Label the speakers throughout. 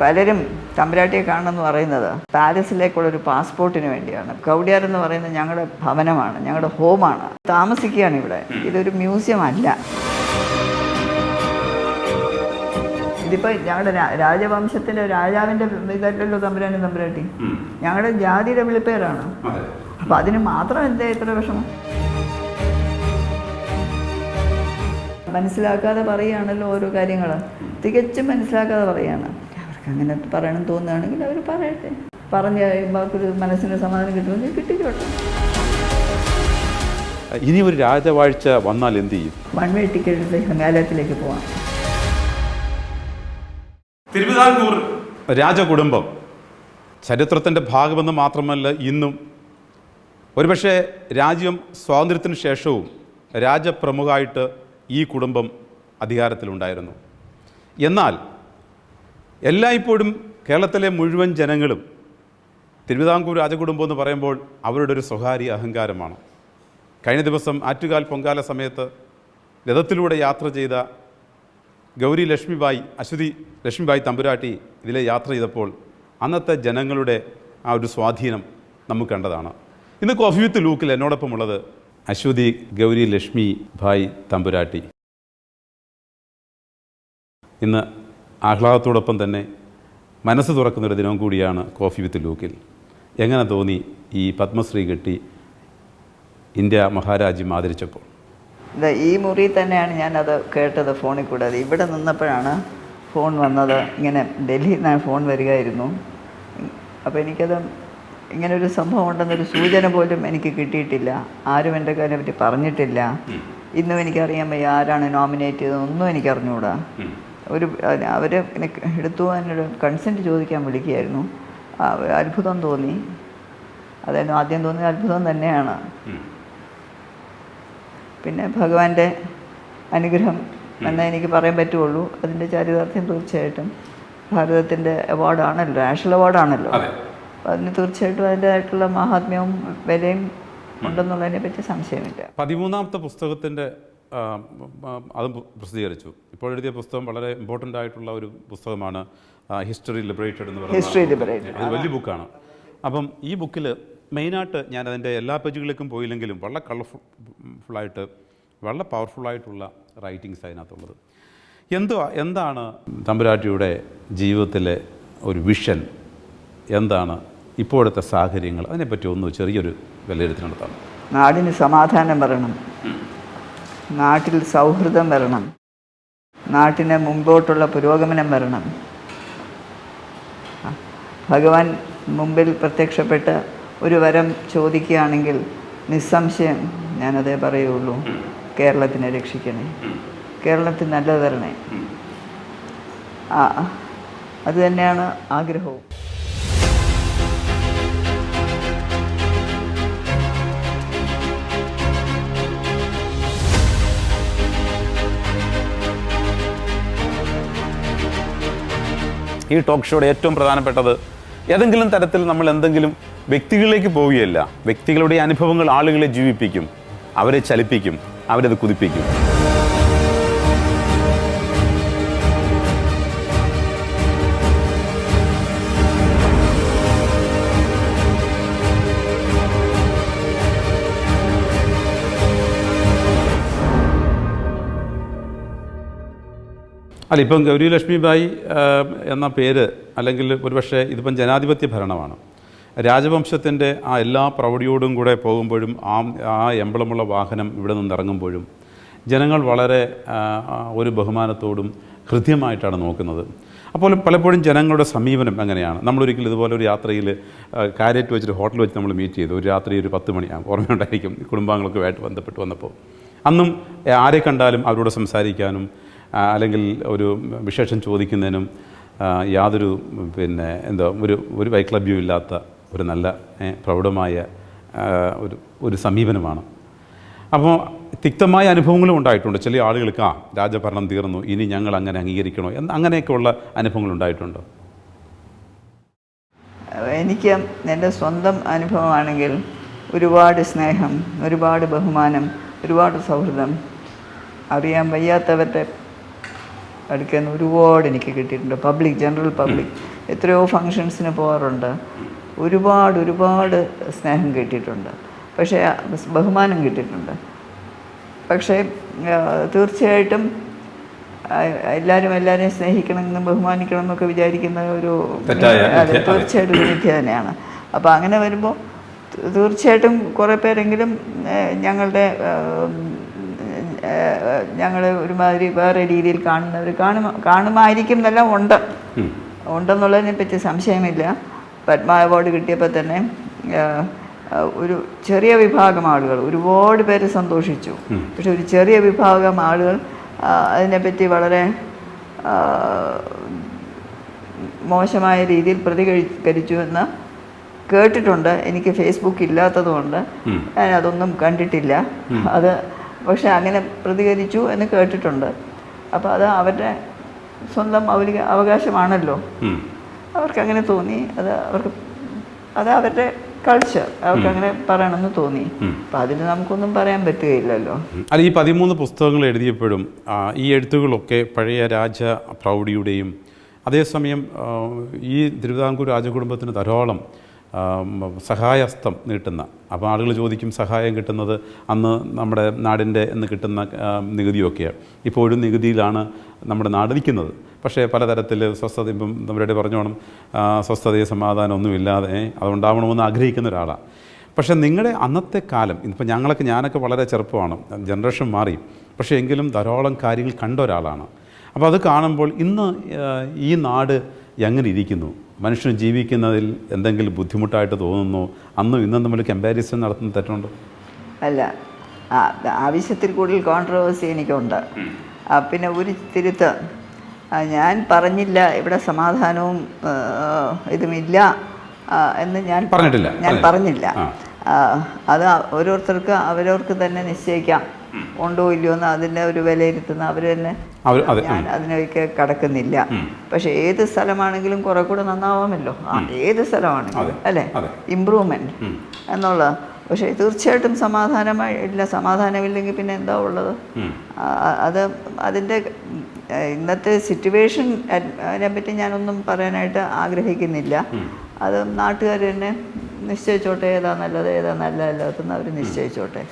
Speaker 1: പലരും തമ്പുരാട്ടിയെ കാണണമെന്ന് പറയുന്നത് പാരീസിലേക്കുള്ള ഒരു പാസ്പോർട്ടിന് വേണ്ടിയാണ്. കൗഡിയാർ എന്ന് പറയുന്നത് ഞങ്ങളുടെ ഭവനമാണ് ഞങ്ങളുടെ ഹോമാണ്. താമസിക്കുകയാണ് ഇവിടെ. ഇതൊരു മ്യൂസിയം അല്ല. ഇതിപ്പോൾ ഞങ്ങളുടെ രാജവംശത്തിന്റെ രാജാവിന്റെ ഇതല്ലല്ലോ തമ്പുരാനും തമ്പുരാട്ടി. ഞങ്ങളുടെ ജാതിയുടെ വിളിപ്പേരാണ്. അപ്പം അതിന് മാത്രം എന്താ ഇത്ര വിഷമം? മനസ്സിലാക്കാതെ പറയുകയാണല്ലോ ഓരോ കാര്യങ്ങൾ തികച്ചും മനസ്സിലാക്കാതെ പറയുകയാണ്. അവർക്ക് അങ്ങനെ പറയണം തോന്നുകയാണെങ്കിൽ അവർ പറയട്ടെ. പറഞ്ഞ് കഴിയുമ്പോൾ അവർക്കൊരു മനസ്സിന് സമാധാനം കിട്ടുമെങ്കിൽ കിട്ടിക്കോട്ടെ.
Speaker 2: ഇനി ഒരു രാജവാഴ്ച വന്നാൽ എന്ത് ചെയ്യും?
Speaker 1: വൺ വേ ടിക്കറ്റ് എടുത്ത് ഹിമാലയത്തിലേക്ക് പോവാം.
Speaker 2: തിരുവിതാംകൂർ. രാജകുടുംബം. ചരിത്രത്തിന്റെ ഭാഗമെന്ന് മാത്രമല്ല ഇന്നും. ഒരുപക്ഷെ രാജ്യം സ്വാതന്ത്ര്യത്തിന് ശേഷവും രാജപ്രമുഖമായിട്ട് ഈ കുടുംബം അധികാരത്തിലുണ്ടായിരുന്നു. എന്നാൽ എല്ലായ്പ്പോഴും കേരളത്തിലെ മുഴുവൻ ജനങ്ങളും തിരുവിതാംകൂർ രാജകുടുംബം എന്ന് പറയുമ്പോൾ അവരുടെ ഒരു സ്വകാര്യ അഹങ്കാരമാണ്. കഴിഞ്ഞ ദിവസം ആറ്റുകാൽ പൊങ്കാല സമയത്ത് രഥത്തിലൂടെ യാത്ര ചെയ്ത ഗൗരി ലക്ഷ്മിബായി അശ്വതി ലക്ഷ്മിബായി തമ്പുരാട്ടി ഇതിലെ യാത്ര ചെയ്തപ്പോൾ അന്നത്തെ ജനങ്ങളുടെ ആ ഒരു സ്വാധീനം നമുക്ക് കണ്ടതാണ്. ഇന്ന് കോഫി വിത്ത് ലൂക്കിൽ എന്നോടൊപ്പമുള്ളത് അശ്വതി ഗൗരി ലക്ഷ്മി ഭായ് തമ്പുരാട്ടി. ഇന്ന് ആഹ്ലാദത്തോടൊപ്പം തന്നെ മനസ്സ് തുറക്കുന്നൊരു ദിനം കൂടിയാണ് കോഫി വിത്ത് ലൂക്കിൽ. എങ്ങനെ തോന്നി ഈ പത്മശ്രീ കിട്ടി ഇന്ത്യ മഹാരാജ്യം ആദരിച്ചപ്പോൾ?
Speaker 1: ഈ മുറി തന്നെയാണ് ഞാനത് കേട്ടത് ഫോണിൽ കൂടാതെ ഇവിടെ നിന്നപ്പോഴാണ് ഫോൺ വന്നത്. ഇങ്ങനെ ഡൽഹിയിൽ നിന്നാണ് ഫോൺ വരികയായിരുന്നു. അപ്പോൾ എനിക്കത് ഇങ്ങനെ ഒരു സംഭവം ഉണ്ടെന്നൊരു സൂചന പോലും എനിക്ക് കിട്ടിയിട്ടില്ല. ആരും എന്റെ കാര്യം പറ്റി പറഞ്ഞിട്ടില്ല ഇന്നും എനിക്കറിയാൻ വയ്യ ആരാണ് നോമിനേറ്റ് ചെയ്തതെന്നൊന്നും എനിക്ക് അറിഞ്ഞുകൂടാ ഒരു അവർ എടുത്തു പോകാനൊരു കൺസെന്റ് ചോദിക്കാൻ വിളിക്കുകയായിരുന്നു. അത്ഭുതം തോന്നി. അതായിരുന്നു ആദ്യം തോന്നിയ അത്ഭുതം തന്നെയാണ്. പിന്നെ ഭഗവാന്റെ അനുഗ്രഹം എന്നേ എനിക്ക് പറയാൻ പറ്റുള്ളൂ. അതിന്റെ ചാരിതാർത്ഥ്യം തീർച്ചയായിട്ടും ഭാരതത്തിന്റെ അവാർഡാണല്ലോ നാഷണൽ അവാർഡാണല്ലോ. അപ്പം അതിന് തീർച്ചയായിട്ടും അതിന്റെതായിട്ടുള്ള മഹാത്മ്യവും വിലയും ഉണ്ടെന്നുള്ളതിനെ പറ്റി സംശയമില്ല.
Speaker 2: പതിമൂന്നാമത്തെ പുസ്തകത്തിന്റെ അതും പ്രസിദ്ധീകരിച്ചു. ഇപ്പോൾ എഴുതിയ പുസ്തകം വളരെ ഇമ്പോർട്ടന്റ് ആയിട്ടുള്ള ഒരു പുസ്തകമാണ് ഹിസ്റ്ററി ലിബറേറ്റഡ് എന്ന് പറയുന്നത് വലിയ ബുക്കാണ് അപ്പം ഈ ബുക്കിൽ മെയിനായിട്ട് ഞാൻ അതിന്റെ എല്ലാ പേജുകളിലേക്കും പോയില്ലെങ്കിലും വളരെ കളർഫുൾ ഫുള്ളായിട്ട് വളരെ പവർഫുള്ളായിട്ടുള്ള റൈറ്റിങ്സ് അതിനകത്തുള്ളത്. എന്തുവാ എന്താണ് തമ്പുരാട്ടിയുടെ ജീവിതത്തിലെ ഒരു വിഷൻ എന്താണ് ഇപ്പോഴത്തെ സാഹചര്യങ്ങൾ? അതിനെപ്പറ്റി ഒന്ന് ചെറിയൊരു വിലയിരുത്തൽ നടത്താം.
Speaker 1: നാടിന് സമാധാനം വരണം. നാട്ടിൽ സൗഹൃദം വരണം. നാട്ടിന് മുമ്പോട്ടുള്ള പുരോഗമനം വരണം. ഭഗവാൻ മുമ്പിൽ പ്രത്യക്ഷപ്പെട്ട് ഒരു വരം ചോദിക്കുകയാണെങ്കിൽ നിസ്സംശയം ഞാനതേ പറയുള്ളൂ. കേരളത്തിനെ രക്ഷിക്കണേ. കേരളത്തിന് നല്ലത് തരണേ ആ അത് തന്നെയാണ് ആഗ്രഹവും.
Speaker 2: ഈ ടോക്ക് ഷോയുടെ ഏറ്റവും പ്രധാനപ്പെട്ടത് ഏതെങ്കിലും തരത്തിൽ നമ്മൾ എന്തെങ്കിലും വ്യക്തികളിലേക്ക് പോവുകയല്ല. വ്യക്തികളുടെ അനുഭവങ്ങൾ ആളുകളെ ജീവിപ്പിക്കും. അവരെ ചലിപ്പിക്കും. അവരത് കുതിപ്പിക്കും. അല്ല ഇപ്പം ഗൗരി ലക്ഷ്മിബായി എന്ന പേര് അല്ലെങ്കിൽ ഒരുപക്ഷെ ഇതിപ്പം ജനാധിപത്യ ഭരണമാണ്. രാജവംശത്തിന്റെ ആ എല്ലാ പ്രൗഢിയോടും കൂടെ പോകുമ്പോഴും ആ ആ എംബ്ലമുള്ള വാഹനം ഇവിടെ നിന്ന് ഇറങ്ങുമ്പോഴും ജനങ്ങൾ വളരെ ഒരു ബഹുമാനത്തോടും ഹൃദ്യമായിട്ടാണ് നോക്കുന്നത്. അപ്പോൾ പലപ്പോഴും ജനങ്ങളുടെ സമീപനം അങ്ങനെയാണ് നമ്മളൊരിക്കലും ഇതുപോലെ ഒരു യാത്രയിൽ കാര്യറ്റ് വെച്ചൊരു ഹോട്ടൽ വെച്ച് നമ്മൾ മീറ്റ് ചെയ്തു. ഒരു രാത്രി ഒരു പത്ത് മണിയാണ് ഓർമ്മയുണ്ടായിരിക്കും കുടുംബാംഗങ്ങളൊക്കെ ആയിട്ട് ബന്ധപ്പെട്ട് വന്നപ്പോൾ. അന്നും ആരെ കണ്ടാലും അവരോട് സംസാരിക്കാനും അല്ലെങ്കിൽ ഒരു വിശേഷം ചോദിക്കുന്നതിനും യാതൊരു പിന്നെ എന്തോ ഒരു ഒരു വൈക്ലബ്യം ഇല്ലാത്ത ഒരു നല്ല പ്രൗഢമായ ഒരു ഒരു സമീപനമാണ്. അപ്പോൾ തിക്തമായ അനുഭവങ്ങളും ഉണ്ടായിട്ടുണ്ട്. ചില ആളുകൾക്ക് ആ രാജഭരണം തീർന്നു ഇനി ഞങ്ങൾ അങ്ങനെ അംഗീകരിക്കണോ എന്ന് അങ്ങനെയൊക്കെയുള്ള അനുഭവങ്ങൾ ഉണ്ടായിട്ടുണ്ട്?
Speaker 1: എനിക്ക് എന്റെ സ്വന്തം അനുഭവമാണെങ്കിൽ ഒരുപാട് സ്നേഹം ഒരുപാട് ബഹുമാനം ഒരുപാട് സൗഹൃദം. അറിയാൻ വയ്യാത്തവരുടെ അടുക്കൽ നിന്ന് ഒരുപാട് എനിക്ക് കിട്ടിയിട്ടുണ്ട്. പബ്ലിക് ജനറൽ പബ്ലിക് എത്രയോ ഫങ്ഷൻസിന് പോകാറുണ്ട് ഒരുപാട് ഒരുപാട് സ്നേഹം കിട്ടിയിട്ടുണ്ട്. പക്ഷേ ബഹുമാനം കിട്ടിയിട്ടുണ്ട്. പക്ഷേ തീർച്ചയായിട്ടും എല്ലാവരും എല്ലാവരെയും സ്നേഹിക്കണമെന്നും ബഹുമാനിക്കണം എന്നൊക്കെ വിചാരിക്കുന്ന ഒരു അതെ തീർച്ചയായിട്ടും ഒരു വിദ്യ തന്നെയാണ് അപ്പോൾ അങ്ങനെ വരുമ്പോൾ തീർച്ചയായിട്ടും കുറേ പേരെങ്കിലും ഞങ്ങളുടെ ഞങ്ങൾ ഒരുമാതിരി വേറെ രീതിയിൽ കാണുന്നവർ കാണും കാണുമായിരിക്കും എന്നെല്ലാം ഉണ്ട്. ഉണ്ടെന്നുള്ളതിനെ പറ്റി സംശയമില്ല. പത്മ അവാർഡ് കിട്ടിയപ്പോൾ തന്നെ ഒരു ചെറിയ വിഭാഗം ആളുകൾ ഒരുപാട് പേര് സന്തോഷിച്ചു. പക്ഷെ ഒരു ചെറിയ വിഭാഗം ആളുകൾ അതിനെപ്പറ്റി വളരെ മോശമായ രീതിയിൽ പ്രതികരിച്ചു എന്ന് കേട്ടിട്ടുണ്ട്. എനിക്ക് ഫേസ്ബുക്ക് ഇല്ലാത്തതുകൊണ്ട് ഞാൻ അതൊന്നും കണ്ടിട്ടില്ല. അത് പക്ഷെ അങ്ങനെ പ്രതികരിച്ചു എന്ന് കേട്ടിട്ടുണ്ട്. അപ്പോൾ അത് അവരുടെ സ്വന്തം മൗലിക അവകാശമാണല്ലോ. അവർക്ക് അങ്ങനെ തോന്നി. അത് അവർക്ക് അത് അവരുടെ കൾച്ചർ അവർക്ക് അങ്ങനെ പറയണമെന്ന് തോന്നി. അപ്പം അതിന് നമുക്കൊന്നും പറയാൻ പറ്റുകയില്ലല്ലോ.
Speaker 2: അല്ല ഈ പതിമൂന്ന് പുസ്തകങ്ങൾ എഴുതിയപ്പോഴും ഈ എഴുത്തുകളൊക്കെ പഴയ രാജ പ്രൗഢിയുടെയും അതേസമയം ഈ തിരുവിതാംകൂർ രാജകുടുംബത്തിന് ധാരാളം സഹായഹസ്തം നീട്ടുന്ന. അപ്പോൾ ആളുകൾ ചോദിക്കും സഹായം കിട്ടുന്നത് അന്ന് നമ്മുടെ നാടിന്റെ എന്ന് കിട്ടുന്ന നികുതിയൊക്കെയാണ്. ഇപ്പോഴും നികുതിയിലാണ് നമ്മുടെ നാട് നിൽക്കുന്നത്. പക്ഷേ പലതരത്തിൽ സ്വസ്ഥത ഇപ്പം നമ്മുടെ പറഞ്ഞോണം സ്വസ്ഥതയും സമാധാനം ഒന്നുമില്ലാതെ അതുണ്ടാവണമെന്ന് ആഗ്രഹിക്കുന്ന ഒരാളാണ്. പക്ഷേ നിങ്ങളുടെ അന്നത്തെ കാലം ഇപ്പം ഞങ്ങളൊക്കെ ഞാനൊക്കെ വളരെ ചെറുപ്പമാണ് ജനറേഷൻ മാറി പക്ഷേ എങ്കിലും ധാരാളം കാര്യങ്ങൾ കണ്ട ഒരാളാണ്. അപ്പോൾ അത് കാണുമ്പോൾ ഇന്ന് ഈ നാട് എങ്ങനെ ഇരിക്കുന്നു? മനുഷ്യന് ജീവിക്കുന്നതിൽ എന്തെങ്കിലും ബുദ്ധിമുട്ടായിട്ട് തോന്നുന്നു? അന്നും ഇന്നും തമ്മിൽ കമ്പാരിസൺ നടത്തുന്ന തെറ്റുണ്ട്?
Speaker 1: അല്ല. ആവശ്യത്തിൽ കൂടുതൽ കോൺട്രവേഴ്സി എനിക്കുണ്ട്. പിന്നെ ഒരു തിരുത്ത്. ഞാൻ പറഞ്ഞില്ല ഇവിടെ സമാധാനവും ഇതുമില്ല എന്ന് ഞാൻ
Speaker 2: പറഞ്ഞിട്ടില്ല,
Speaker 1: ഞാൻ
Speaker 2: പറഞ്ഞില്ല.
Speaker 1: അത് ഓരോരുത്തർക്ക് അവരവർക്ക് തന്നെ നിശ്ചയിക്കാം. ഉണ്ടോ ഇല്ലയോ എന്ന് അതിന്റെ ഒരു വിലയിരുത്തുന്ന അവർ തന്നെ ഞാൻ അതിനൊക്കെ കടക്കുന്നില്ല. പക്ഷെ ഏത് സ്ഥലമാണെങ്കിലും കുറെ കൂടെ നന്നാവാമല്ലോ. ആ ഏത് സ്ഥലമാണെങ്കിലും അല്ലേ. ഇമ്പ്രൂവ്മെന്റ് എന്നുള്ള പക്ഷേ തീർച്ചയായിട്ടും സമാധാനമായി ഇല്ല സമാധാനമില്ലെങ്കിൽ പിന്നെ എന്താ ഉള്ളത്? അത് അതിന്റെ ഇന്നത്തെ സിറ്റുവേഷൻ അതിനെ പറ്റി ഞാനൊന്നും പറയാനായിട്ട് ആഗ്രഹിക്കുന്നില്ല. അത് നാട്ടുകാർ തന്നെ നിശ്ചയിച്ചോട്ടെ ഏതാ നല്ലത് ഏതാ നല്ലതല്ലാത്തെന്ന് അവർ നിശ്ചയിച്ചോട്ടെ.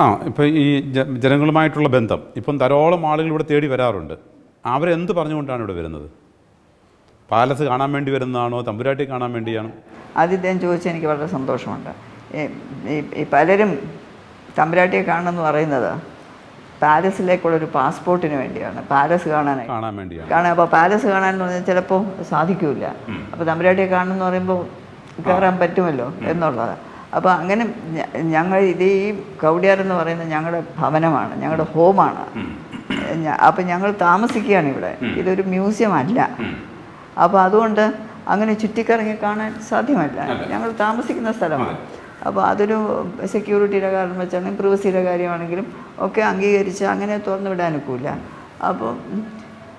Speaker 2: ആ ഇപ്പം ഈ ജനങ്ങളുമായിട്ടുള്ള ബന്ധം. ഇപ്പം ധാരാളം ആളുകൾ ഇവിടെ തേടി വരാറുണ്ട്. അവരെന്ത് പറഞ്ഞുകൊണ്ടാണ് ഇവിടെ വരുന്നത്? പാലസ് കാണാൻ വേണ്ടി വരുന്നതാണോ? തമ്പുരാട്ടി കാണാൻ വേണ്ടിയാണോ?
Speaker 1: ആദ്യത്തെ ചോദിച്ചാൽ എനിക്ക് വളരെ സന്തോഷമുണ്ട്. ഈ- പലരും തമ്പുരാട്ടിയെ കാണണമെന്ന് പറയുന്നത് പാലസിലേക്കുള്ളൊരു പാസ്പോർട്ടിന് വേണ്ടിയാണ്. പാലസ് കാണാനായി.
Speaker 2: കാണാൻ വേണ്ടിയാണ്.
Speaker 1: കാണാൻ അപ്പോൾ പാലസ് കാണാൻ എന്ന് പറഞ്ഞാൽ ചിലപ്പോൾ സാധിക്കില്ല അപ്പോൾ തമ്പുരാട്ടിയെ കാണണമെന്ന് പറയുമ്പോൾ കയറാൻ പറ്റുമല്ലോ എന്നുള്ളത്. അപ്പോൾ അങ്ങനെ ഞങ്ങൾ ഇത് ഈ കൗടിയാർ എന്ന് പറയുന്നത് ഞങ്ങളുടെ ഭവനമാണ് ഞങ്ങളുടെ ഹോമാണ്. അപ്പം ഞങ്ങൾ താമസിക്കുകയാണ് ഇവിടെ. ഇതൊരു മ്യൂസിയം അല്ല. അപ്പോൾ അതുകൊണ്ട് അങ്ങനെ ചുറ്റിക്കറങ്ങി കാണാൻ സാധ്യമല്ല. ഞങ്ങൾ താമസിക്കുന്ന സ്ഥലമാണ്. അപ്പോൾ അതൊരു സെക്യൂരിറ്റിയുടെ കാരണം വെച്ചാണെങ്കിലും പ്രിവസിയുടെ കാര്യമാണെങ്കിലും ഒക്കെ അംഗീകരിച്ച് അങ്ങനെ തുറന്നു വിടാനൊക്കില്ല അപ്പോൾ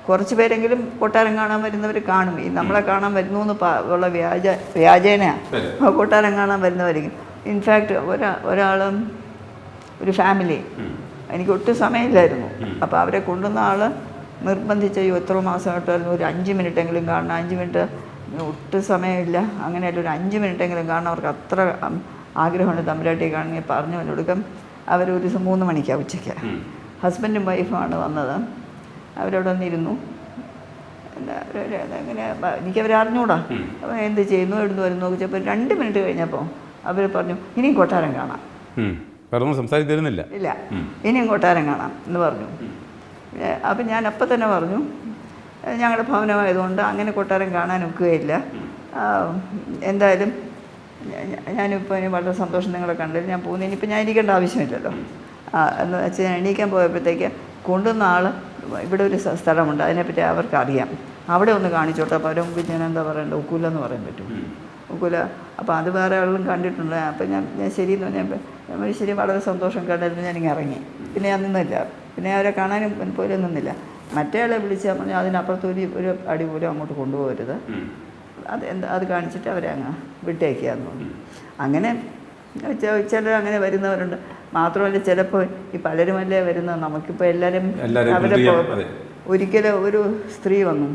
Speaker 1: കുറച്ച് പേരെങ്കിലും കൊട്ടാരം കാണാൻ വരുന്നവർ കാണും. ഈ നമ്മളെ കാണാൻ വരുന്നു എന്ന് ഉള്ള വ്യാജ
Speaker 2: വ്യാജേനയാണ്
Speaker 1: കൊട്ടാരം കാണാൻ വരുന്നവരിക്കും ഇൻഫാക്റ്റ് ഒരാ ഒരാളും ഒരു ഫാമിലി എനിക്ക് ഒട്ടും സമയമില്ലായിരുന്നു. അപ്പോൾ അവരെ കൊണ്ടുവന്ന ആൾ നിർബന്ധിച്ച ഈ എത്ര മാസമായിട്ടായിരുന്നു ഒരു അഞ്ച് മിനിറ്റെങ്കിലും കാണണം. അഞ്ച് മിനിറ്റ് ഒട്ടും സമയമില്ല. അങ്ങനെയല്ല ഒരു അഞ്ച് മിനിറ്റെങ്കിലും കാണണം. അവർക്ക് അത്ര ആഗ്രഹമുണ്ട് തമ്പുരാട്ടിയെ കാണണമെങ്കിൽ പറഞ്ഞു കൊടുക്കും. അവർ ഒരു ദിവസം മൂന്ന് മണിക്കാണ് ഉച്ചയ്ക്ക്. ഹസ്ബൻഡും വൈഫുമാണ് വന്നത്. അവരവിടെ വന്നിരുന്നു. അങ്ങനെ ബ- എനിക്കവരെ അപ്പോൾ എന്ത് ചെയ്യുന്നു എവിടുന്ന് വരുന്നു? ചോദിച്ചപ്പോൾ രണ്ട് മിനിറ്റ് കഴിഞ്ഞപ്പോൾ അവർ പറഞ്ഞു ഇനിയും കൊട്ടാരം കാണാം.
Speaker 2: ഉം. വേറെ ഒന്നും സംസാരിച്ചിരുന്നില്ല.
Speaker 1: ഇല്ല. ഇനിയും കൊട്ടാരം കാണാം എന്ന് പറഞ്ഞു. അപ്പം ഞാൻ അപ്പം തന്നെ പറഞ്ഞു "ഏ, ഞങ്ങളുടെ ഭവനമായതുകൊണ്ട് അങ്ങനെ കൊട്ടാരം കാണാൻ ഒക്കുകയില്ല. എന്തായാലും ഞാനിപ്പോൾ ഇനി വളരെ സന്തോഷം നിങ്ങളെ കണ്ടില്ല ഞാൻ പോകുന്നു. ഇനിയിപ്പോൾ ഞാൻ ഇരിക്കേണ്ട ആവശ്യമില്ലല്ലോ. എന്ന് വെച്ചാൽ ഞാൻ എണീക്കാൻ പോയപ്പോഴത്തേക്ക് കൊണ്ടുവന്ന ആൾ ഇവിടെ ഒരു സ്ഥലമുണ്ട്. അതിനെപ്പറ്റി അവർക്ക് അറിയാം അവിടെ ഒന്ന് കാണിച്ചോട്ടെ. അപ്പോൾ അവരെ മുമ്പിൽ ഞാൻ എന്താ പറയണ്ടത് ഉക്കൂലെന്ന് പറയാൻ പറ്റും. ഉക്കൂല അപ്പോൾ അത് വേറെ ആളും കണ്ടിട്ടുണ്ട്. അപ്പോൾ ഞാൻ ഞാൻ ശരിയെന്ന് പറഞ്ഞപ്പോൾ ഞാൻ പറഞ്ഞു, ശരി വളരെ സന്തോഷം കണ്ടതിൽ ഞാനിങ്ങനെ ഇറങ്ങി. പിന്നെ ഞാൻ നിന്നില്ല. പിന്നെ അവരെ കാണാനും പോലും നിന്നില്ല. മറ്റേ ആളെ വിളിച്ചാൽ പറഞ്ഞു അതിനപ്പുറത്ത് ഒരു ഒരു അടി പോലും അങ്ങോട്ട് കൊണ്ടുപോകരുത്. അത് എന്താ അത് കാണിച്ചിട്ട് അവരെ അങ്ങ് വിട്ടേക്കാന്ന് പറഞ്ഞു. അങ്ങനെ ചിലർ അങ്ങനെ വരുന്നവരുണ്ട്. മാത്രമല്ല ചിലപ്പോൾ ഈ പലരുമല്ലേ വരുന്നത്? നമുക്കിപ്പോൾ എല്ലാവരും അവരെ ഒരിക്കലും ഒരു സ്ത്രീ വന്നു.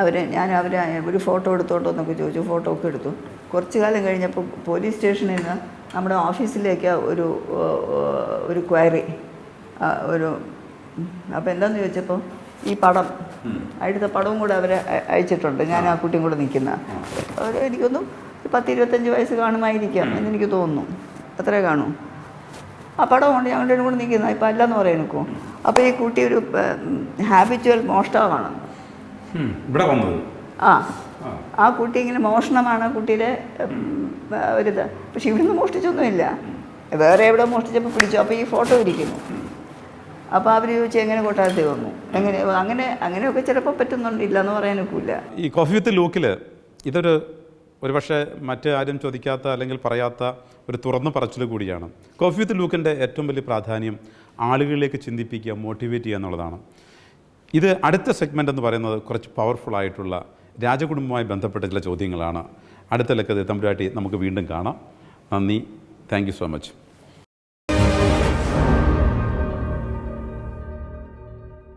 Speaker 1: അവരെ ഞാൻ അവരെ ഒരു ഫോട്ടോ എടുത്തോട്ടോ എന്നൊക്കെ ചോദിച്ചു ഫോട്ടോ ഒക്കെ എടുത്തു. കുറച്ച് കാലം കഴിഞ്ഞപ്പോൾ പോലീസ് സ്റ്റേഷനിൽ നിന്ന് നമ്മുടെ ഓഫീസിലേക്ക് ഒരു ഒരു ക്വയറി ഒരു അപ്പോൾ എന്താന്ന് ചോദിച്ചപ്പോൾ ഈ പടം അടുത്ത പടവും കൂടെ അവരെ അയച്ചിട്ടുണ്ട്. ഞാൻ ആ കുട്ടിയും കൂടെ നിൽക്കുന്ന. അവർ എനിക്കൊന്നും പത്ത് ഇരുപത്തഞ്ച് വയസ്സ് കാണുമായിരിക്കാം എന്നെനിക്ക് തോന്നുന്നു. അത്രേ കാണൂ. ആ പടം കൊണ്ട് ഞങ്ങളുടെ കൂടെ നിൽക്കുന്ന ഇപ്പം അല്ലെന്ന് പറയാൻ നിൽക്കും അപ്പോൾ ഈ കുട്ടി ഒരു ഹാബിച്വൽ മോഷ്ടാവാണ്.
Speaker 2: ഉം. ഇവിടെ വന്നത്.
Speaker 1: ആ.
Speaker 2: ആ.
Speaker 1: കുട്ടി ഇങ്ങനെ മോഷണമാണ് ആ കുട്ടിയുടെ ഒരിത്. പക്ഷെ ഇവിടുന്ന് മോഷ്ടിച്ചൊന്നുമില്ല. വേറെ എവിടെ മോഷ്ടിച്ചപ്പോൾ പിടിച്ചു. അപ്പോൾ ഈ ഫോട്ടോ ഇരിക്കുന്നു. അപ്പോൾ അവർ ചോദിച്ചു എങ്ങനെ കൊട്ടാരത്തിൽ വന്നു? എങ്ങനെ അങ്ങനെ അങ്ങനെയൊക്കെ ചിലപ്പോൾ പറ്റുന്നുണ്ട്. ഇല്ലെന്ന് പറയാനൊക്കില്ല.
Speaker 2: ഈ കോഫി വിത്ത് ലൂക്കിൽ ഇതൊരു ഒരുപക്ഷെ മറ്റ് ആരും ചോദിക്കാത്ത അല്ലെങ്കിൽ പറയാത്ത ഒരു തുറന്നു പറച്ചിൽ കൂടിയാണ്. കോഫി വിത്ത് ലൂക്കിന്റെ ഏറ്റവും വലിയ പ്രാധാന്യം ആളുകളിലേക്ക് ചിന്തിപ്പിക്കുക മോട്ടിവേറ്റ് ചെയ്യുക എന്നുള്ളതാണ്. ഇത് അടുത്ത സെഗ്മെന്റ് എന്ന് പറയുന്നത് കുറച്ച് പവർഫുൾ ആയിട്ടുള്ള രാജകുടുംബവുമായി ബന്ധപ്പെട്ട ചില ചോദ്യങ്ങളാണ്. അടുത്ത ലക്കത് തമ്പുരാട്ടി നമുക്ക് വീണ്ടും കാണാം. നന്ദി. Thank so much